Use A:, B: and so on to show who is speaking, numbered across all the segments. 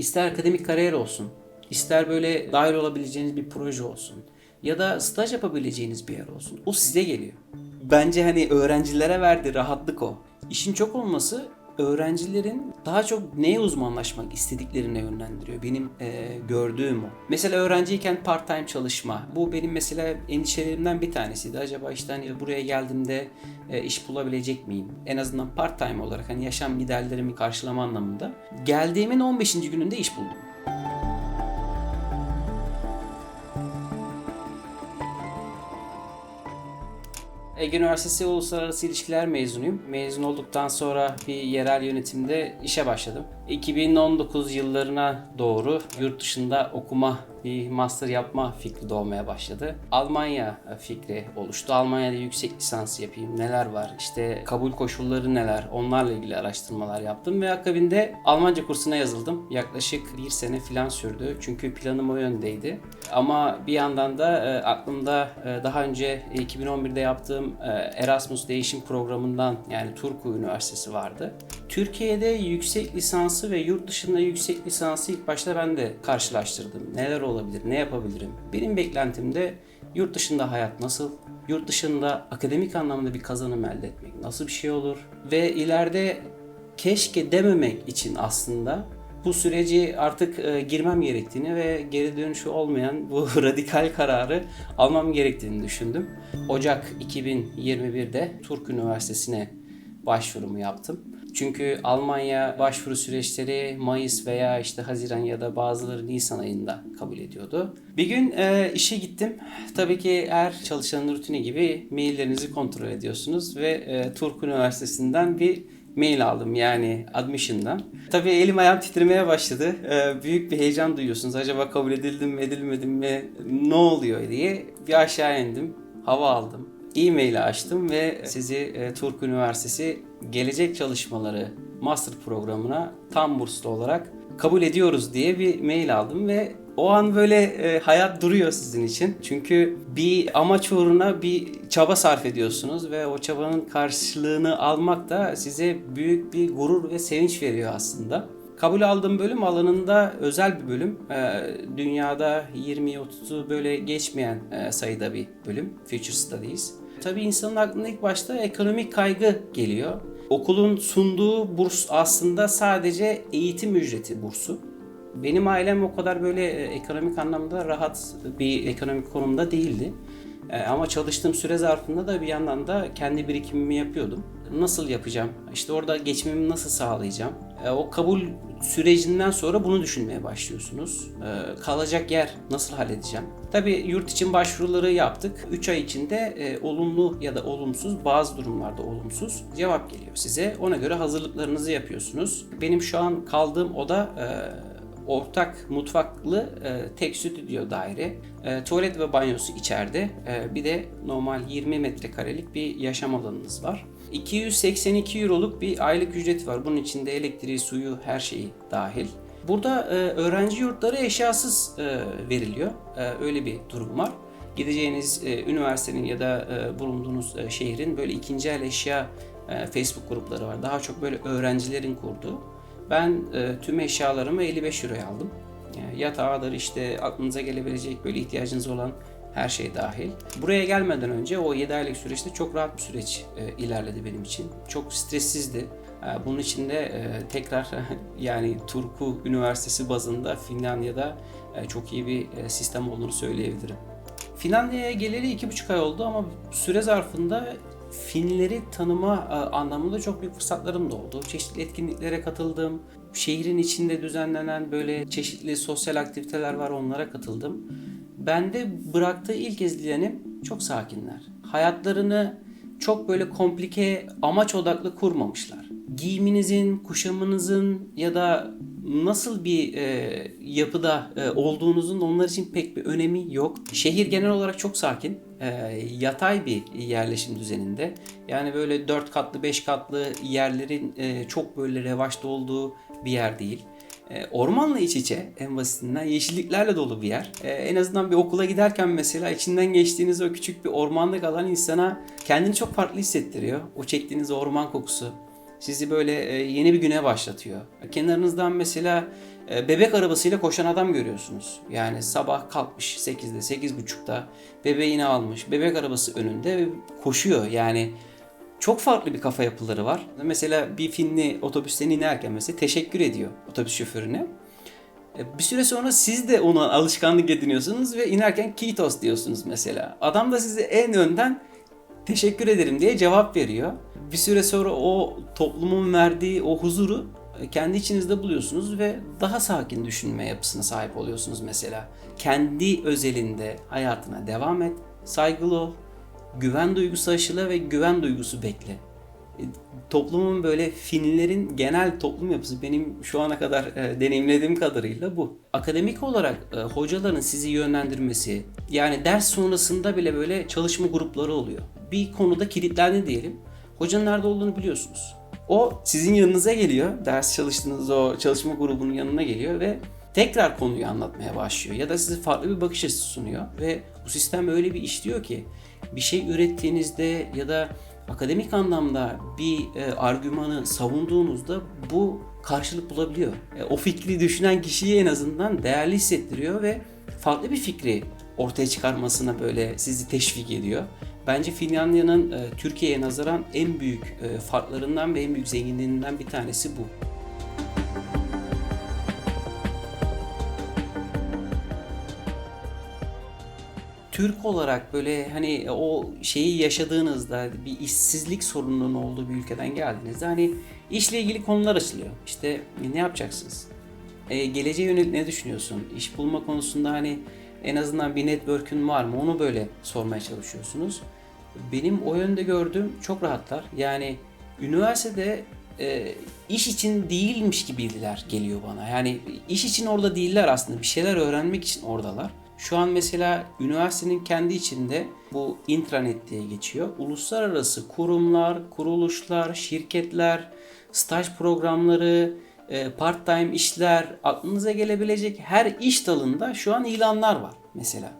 A: İster akademik kariyer olsun, ister böyle dahil olabileceğiniz bir proje olsun ya da staj yapabileceğiniz bir yer olsun. O size geliyor. Bence hani öğrencilere verdiği rahatlık o. İşin çok olması öğrencilerin daha çok neye uzmanlaşmak istediklerine yönlendiriyor. Benim e, gördüğüm o. Mesela öğrenciyken part time çalışma. Bu benim mesela endişelerimden bir tanesiydi. Acaba işte hani buraya geldiğimde e, iş bulabilecek miyim? En azından part time olarak hani yaşam giderlerimi karşılama anlamında. Geldiğimin 15. gününde iş buldum. Ege Üniversitesi Uluslararası İlişkiler mezunuyum. Mezun olduktan sonra bir yerel yönetimde işe başladım. 2019 yıllarına doğru yurt dışında okuma, bir master yapma fikri doğmaya başladı. Almanya fikri oluştu. Almanya'da yüksek lisans yapayım, neler var, işte kabul koşulları neler, onlarla ilgili araştırmalar yaptım ve akabinde Almanca kursuna yazıldım. Yaklaşık bir sene falan sürdü. Çünkü planım o yöndeydi. Ama bir yandan da e, aklımda e, daha önce 2011'de yaptığım e, Erasmus değişim programından yani Turku Üniversitesi vardı. Türkiye'de yüksek lisansı ve yurt dışında yüksek lisansı ilk başta ben de karşılaştırdım. Neler olabilir, ne yapabilirim? Benim beklentimde yurt dışında hayat nasıl? Yurt dışında akademik anlamda bir kazanım elde etmek nasıl bir şey olur? Ve ileride keşke dememek için aslında bu süreci artık e, girmem gerektiğini ve geri dönüşü olmayan bu radikal kararı almam gerektiğini düşündüm. Ocak 2021'de Turk Üniversitesi'ne başvurumu yaptım. Çünkü Almanya başvuru süreçleri Mayıs veya işte Haziran ya da bazıları Nisan ayında kabul ediyordu. Bir gün e, işe gittim. Tabii ki her çalışanın rutini gibi maillerinizi kontrol ediyorsunuz ve e, Turk Üniversitesi'nden bir mail aldım yani admission'dan. Tabii elim ayağım titremeye başladı. Ee, büyük bir heyecan duyuyorsunuz. Acaba kabul edildim mi edilmedim mi ne oluyor diye bir aşağı indim. Hava aldım. E-mail'i açtım ve sizi e, Turk Üniversitesi Gelecek Çalışmaları Master programına tam burslu olarak kabul ediyoruz diye bir mail aldım ve o an böyle e, hayat duruyor sizin için. Çünkü bir amaç uğruna bir çaba sarf ediyorsunuz ve o çabanın karşılığını almak da size büyük bir gurur ve sevinç veriyor aslında. Kabul aldığım bölüm alanında özel bir bölüm. Ee, dünyada 20-30'u böyle geçmeyen e, sayıda bir bölüm. Future Studies. Tabii insanın aklına ilk başta ekonomik kaygı geliyor. Okulun sunduğu burs aslında sadece eğitim ücreti bursu. Benim ailem o kadar böyle e, ekonomik anlamda rahat bir ekonomik konumda değildi. E, ama çalıştığım süre zarfında da bir yandan da kendi birikimimi yapıyordum. Nasıl yapacağım? İşte orada geçimimi nasıl sağlayacağım? E, o kabul sürecinden sonra bunu düşünmeye başlıyorsunuz. E, kalacak yer nasıl halledeceğim? Tabii yurt için başvuruları yaptık. 3 ay içinde e, olumlu ya da olumsuz, bazı durumlarda olumsuz cevap geliyor size. Ona göre hazırlıklarınızı yapıyorsunuz. Benim şu an kaldığım oda ortak mutfaklı tek stüdyo daire. Tuvalet ve banyosu içeride. Bir de normal 20 metrekarelik bir yaşam alanınız var. 282 euroluk bir aylık ücreti var. Bunun içinde elektriği, suyu, her şeyi dahil. Burada e, öğrenci yurtları eşyasız e, veriliyor. E, öyle bir durum var. Gideceğiniz e, üniversitenin ya da e, bulunduğunuz e, şehrin böyle ikinci el eşya e, Facebook grupları var. Daha çok böyle öğrencilerin kurduğu. Ben e, tüm eşyalarımı 55 euroya aldım. Yani yatağıdır işte aklınıza gelebilecek böyle ihtiyacınız olan her şey dahil. Buraya gelmeden önce o 7 aylık süreçte çok rahat bir süreç e, ilerledi benim için. Çok stressizdi. E, bunun için de e, tekrar yani Turku Üniversitesi bazında Finlandiya'da e, çok iyi bir e, sistem olduğunu söyleyebilirim. Finlandiya'ya geleli iki buçuk ay oldu ama süre zarfında Finleri tanıma e, anlamında çok büyük fırsatlarım da oldu. Çeşitli etkinliklere katıldım. Şehrin içinde düzenlenen böyle çeşitli sosyal aktiviteler var onlara katıldım. Bende bıraktığı ilk izlenim çok sakinler. Hayatlarını çok böyle komplike, amaç odaklı kurmamışlar. Giyiminizin, kuşamınızın ya da nasıl bir e, yapıda e, olduğunuzun onlar için pek bir önemi yok. Şehir genel olarak çok sakin. E, yatay bir yerleşim düzeninde. Yani böyle 4 katlı 5 katlı yerlerin e, çok böyle revaçta olduğu bir yer değil. E, ormanla iç içe en basitinden yeşilliklerle dolu bir yer. E, en azından bir okula giderken mesela içinden geçtiğiniz o küçük bir ormanlık alan insana kendini çok farklı hissettiriyor. O çektiğiniz orman kokusu, Sizi böyle e, yeni bir güne başlatıyor. Kenarınızdan mesela bebek arabasıyla koşan adam görüyorsunuz. Yani sabah kalkmış 8'de 8.30'da bebeğini almış. Bebek arabası önünde koşuyor. Yani çok farklı bir kafa yapıları var. Mesela bir Finli otobüsten inerken mesela teşekkür ediyor otobüs şoförüne. E, Bir süre sonra siz de ona alışkanlık ediniyorsunuz ve inerken kitos diyorsunuz mesela. Adam da size en önden teşekkür ederim diye cevap veriyor. Bir süre sonra o toplumun verdiği o huzuru e, kendi içinizde buluyorsunuz ve daha sakin düşünme yapısına sahip oluyorsunuz mesela. Kendi özelinde hayatına devam et, saygılı ol, güven duygusu aşıla ve güven duygusu bekle. E, Toplumun böyle Finlilerin genel toplum yapısı benim şu ana kadar e, deneyimlediğim kadarıyla bu. Akademik olarak e, hocaların sizi yönlendirmesi yani ders sonrasında bile böyle çalışma grupları oluyor. Bir konuda kilitlendi diyelim. Hocanın nerede olduğunu biliyorsunuz. O sizin yanınıza geliyor. Ders çalıştığınız o çalışma grubunun yanına geliyor ve tekrar konuyu anlatmaya başlıyor. Ya da size farklı bir bakış açısı sunuyor. Ve bu sistem öyle bir işliyor ki bir şey ürettiğinizde ya da akademik anlamda bir e, argümanı savunduğunuzda bu karşılık bulabiliyor. E, o fikri düşünen kişiyi en azından değerli hissettiriyor ve farklı bir fikri ortaya çıkarmasına böyle sizi teşvik ediyor. Bence Finlandiya'nın e, Türkiye'ye nazaran en büyük e, farklarından ve en büyük zenginliğinden bir tanesi bu. Türk olarak böyle hani o şeyi yaşadığınızda bir işsizlik sorununun olduğu bir ülkeden geldiğinizde hani işle ilgili konular açılıyor. İşte ne yapacaksınız? E, geleceğe yönelik ne düşünüyorsun? İş bulma konusunda hani en azından bir network'ün var mı? Onu böyle sormaya çalışıyorsunuz. Benim o yönde gördüğüm çok rahatlar. Yani üniversitede e, iş için değilmiş gibiler geliyor bana. Yani iş için orada değiller aslında. Bir şeyler öğrenmek için oradalar. Şu an mesela üniversitenin kendi içinde bu intranet diye geçiyor. Uluslararası kurumlar, kuruluşlar, şirketler, staj programları, e, part-time işler, aklınıza gelebilecek her iş dalında şu an ilanlar var mesela.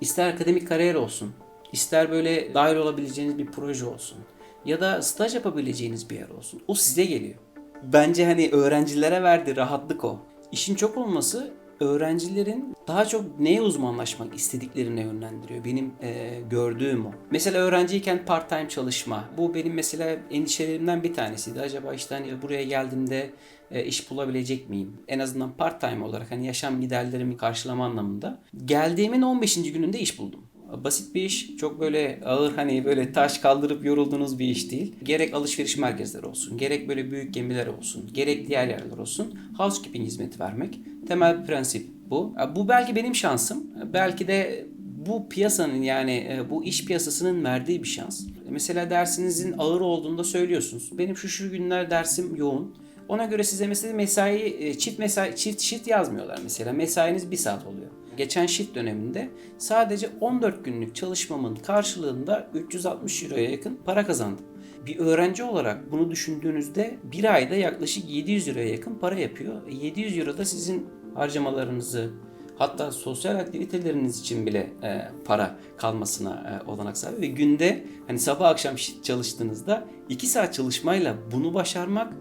A: İster akademik kariyer olsun, ister böyle dahil olabileceğiniz bir proje olsun ya da staj yapabileceğiniz bir yer olsun. O size geliyor. Bence hani öğrencilere verdiği rahatlık o. İşin çok olması öğrencilerin daha çok neye uzmanlaşmak istediklerine yönlendiriyor. Benim e, gördüğüm o. Mesela öğrenciyken part time çalışma. Bu benim mesela endişelerimden bir tanesiydi. Acaba işte hani buraya geldiğimde e, iş bulabilecek miyim? En azından part time olarak hani yaşam giderlerimi karşılama anlamında. Geldiğimin 15. gününde iş buldum. Basit bir iş. Çok böyle ağır hani böyle taş kaldırıp yorulduğunuz bir iş değil. Gerek alışveriş merkezleri olsun, gerek böyle büyük gemiler olsun, gerek diğer yerler olsun. Housekeeping hizmeti vermek. Temel prensip bu. Bu belki benim şansım. Belki de bu piyasanın yani e, bu iş piyasasının verdiği bir şans. Mesela dersinizin ağır olduğunda söylüyorsunuz. Benim şu şu günler dersim yoğun. Ona göre size mesela mesai e, çift mesai çift shift yazmıyorlar mesela. Mesainiz bir saat oluyor. Geçen shift döneminde sadece 14 günlük çalışmamın karşılığında 360 euroya yakın para kazandım. Bir öğrenci olarak bunu düşündüğünüzde bir ayda yaklaşık 700 euroya yakın para yapıyor. 700 euro da sizin harcamalarınızı hatta sosyal aktiviteleriniz için bile e, para kalmasına e, olanak sağlıyor. Ve günde hani sabah akşam çalıştığınızda 2 saat çalışmayla bunu başarmak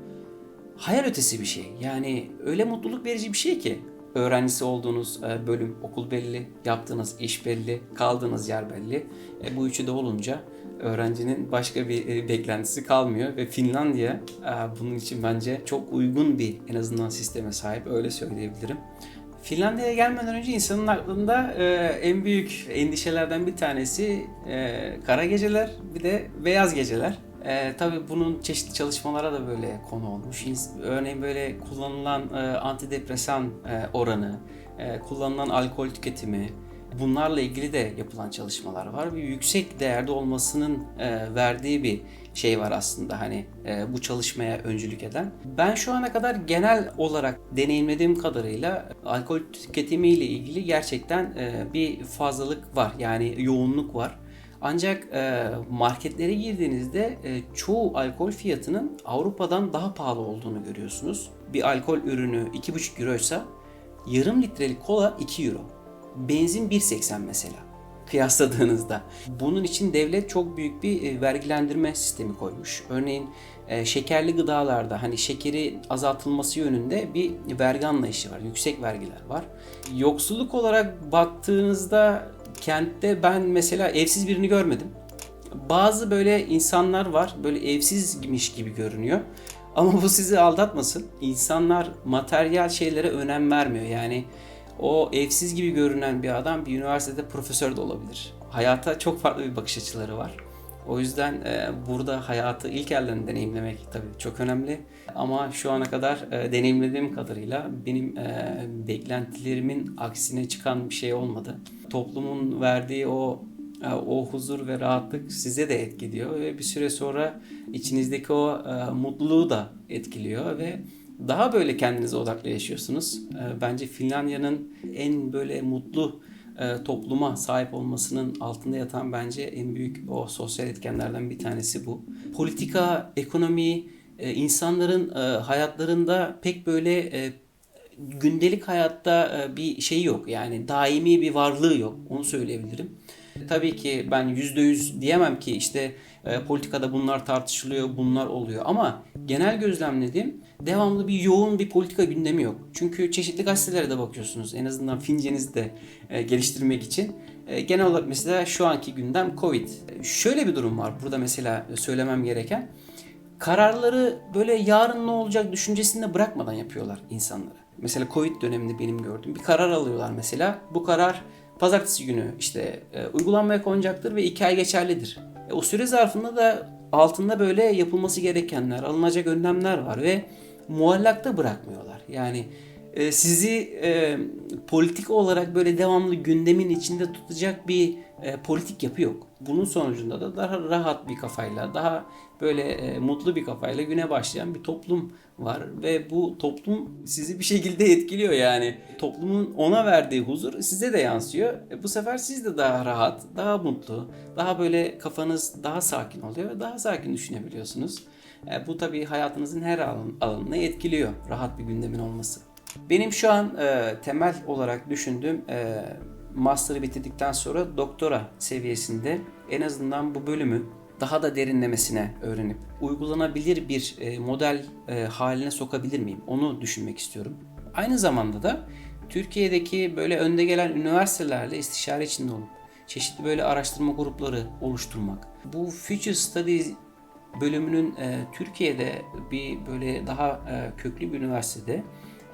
A: hayal ötesi bir şey. Yani öyle mutluluk verici bir şey ki öğrencisi olduğunuz e, bölüm, okul belli, yaptığınız iş belli, kaldığınız yer belli. E, bu üçü de olunca öğrencinin başka bir e, beklentisi kalmıyor ve Finlandiya e, bunun için bence çok uygun bir en azından sisteme sahip öyle söyleyebilirim. Finlandiya'ya gelmeden önce insanın aklında e, en büyük endişelerden bir tanesi e, kara geceler bir de beyaz geceler. E, tabii bunun çeşitli çalışmalara da böyle konu olmuş. Örneğin böyle kullanılan e, antidepresan e, oranı, e, kullanılan alkol tüketimi, bunlarla ilgili de yapılan çalışmalar var. Bir yüksek değerde olmasının e, verdiği bir şey var aslında hani e, bu çalışmaya öncülük eden. Ben şu ana kadar genel olarak deneyimlediğim kadarıyla alkol tüketimiyle ilgili gerçekten e, bir fazlalık var. Yani yoğunluk var. Ancak e, marketlere girdiğinizde e, çoğu alkol fiyatının Avrupa'dan daha pahalı olduğunu görüyorsunuz. Bir alkol ürünü 2,5 euroysa yarım litrelik kola 2 euro. Benzin 1.80 mesela. kıyasladığınızda. Bunun için devlet çok büyük bir e, vergilendirme sistemi koymuş. Örneğin e, şekerli gıdalarda hani şekeri azaltılması yönünde bir vergi anlayışı var. Yüksek vergiler var. Yoksulluk olarak baktığınızda kentte ben mesela evsiz birini görmedim. Bazı böyle insanlar var böyle evsizmiş gibi görünüyor. Ama bu sizi aldatmasın. İnsanlar materyal şeylere önem vermiyor. Yani o evsiz gibi görünen bir adam bir üniversitede profesör de olabilir. Hayata çok farklı bir bakış açıları var. O yüzden e, burada hayatı ilk elden deneyimlemek tabii çok önemli. Ama şu ana kadar e, deneyimlediğim kadarıyla benim e, beklentilerimin aksine çıkan bir şey olmadı. Toplumun verdiği o e, o huzur ve rahatlık size de etkiliyor ve bir süre sonra içinizdeki o e, mutluluğu da etkiliyor ve daha böyle kendinize odaklı yaşıyorsunuz. E, bence Finlandiya'nın en böyle mutlu e, topluma sahip olmasının altında yatan bence en büyük o sosyal etkenlerden bir tanesi bu. Politika, ekonomi, e, insanların e, hayatlarında pek böyle gündelik hayatta bir şey yok. Yani daimi bir varlığı yok. Onu söyleyebilirim. Tabii ki ben %100 diyemem ki işte e, politikada bunlar tartışılıyor, bunlar oluyor. Ama genel gözlemlediğim devamlı bir yoğun bir politika gündemi yok. Çünkü çeşitli gazetelere de bakıyorsunuz. En azından fincenizi de e, geliştirmek için. E, genel olarak mesela şu anki gündem Covid. Şöyle bir durum var burada mesela söylemem gereken. Kararları böyle yarın ne olacak düşüncesinde bırakmadan yapıyorlar insanları. Mesela Covid döneminde benim gördüğüm bir karar alıyorlar mesela. Bu karar pazartesi günü işte e, uygulanmaya konacaktır ve iki ay geçerlidir. E, o süre zarfında da altında böyle yapılması gerekenler, alınacak önlemler var ve muallakta bırakmıyorlar. Yani e, sizi e, politik olarak böyle devamlı gündemin içinde tutacak bir e, politik yapı yok. Bunun sonucunda da daha rahat bir kafayla, daha böyle e, mutlu bir kafayla güne başlayan bir toplum var ve bu toplum sizi bir şekilde etkiliyor yani. Toplumun ona verdiği huzur size de yansıyor. E, bu sefer siz de daha rahat, daha mutlu, daha böyle kafanız daha sakin oluyor ve daha sakin düşünebiliyorsunuz. E, bu tabii hayatınızın her alan, alanını etkiliyor rahat bir gündemin olması. Benim şu an e, temel olarak düşündüğüm e, master'ı bitirdikten sonra doktora seviyesinde en azından bu bölümü daha da derinlemesine öğrenip uygulanabilir bir e, model e, haline sokabilir miyim? Onu düşünmek istiyorum. Aynı zamanda da Türkiye'deki böyle önde gelen üniversitelerle istişare içinde olup çeşitli böyle araştırma grupları oluşturmak. Bu Future Studies bölümünün e, Türkiye'de bir böyle daha e, köklü bir üniversitede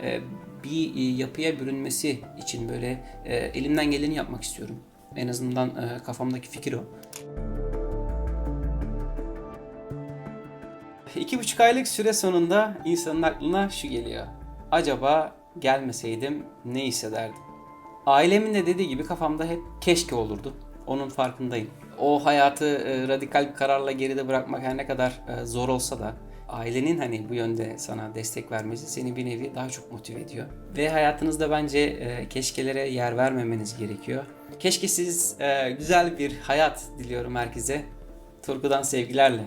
A: e, bir e, yapıya bürünmesi için böyle e, elimden geleni yapmak istiyorum. En azından kafamdaki fikir o. İki buçuk aylık süre sonunda insanın aklına şu geliyor. Acaba gelmeseydim ne hissederdim? Ailemin de dediği gibi kafamda hep keşke olurdu. Onun farkındayım. O hayatı radikal bir kararla geride bırakmak her ne kadar zor olsa da ailenin hani bu yönde sana destek vermesi seni bir nevi daha çok motive ediyor. Ve hayatınızda bence e, keşkelere yer vermemeniz gerekiyor. Keşke siz e, güzel bir hayat diliyorum herkese. Turku'dan sevgilerle.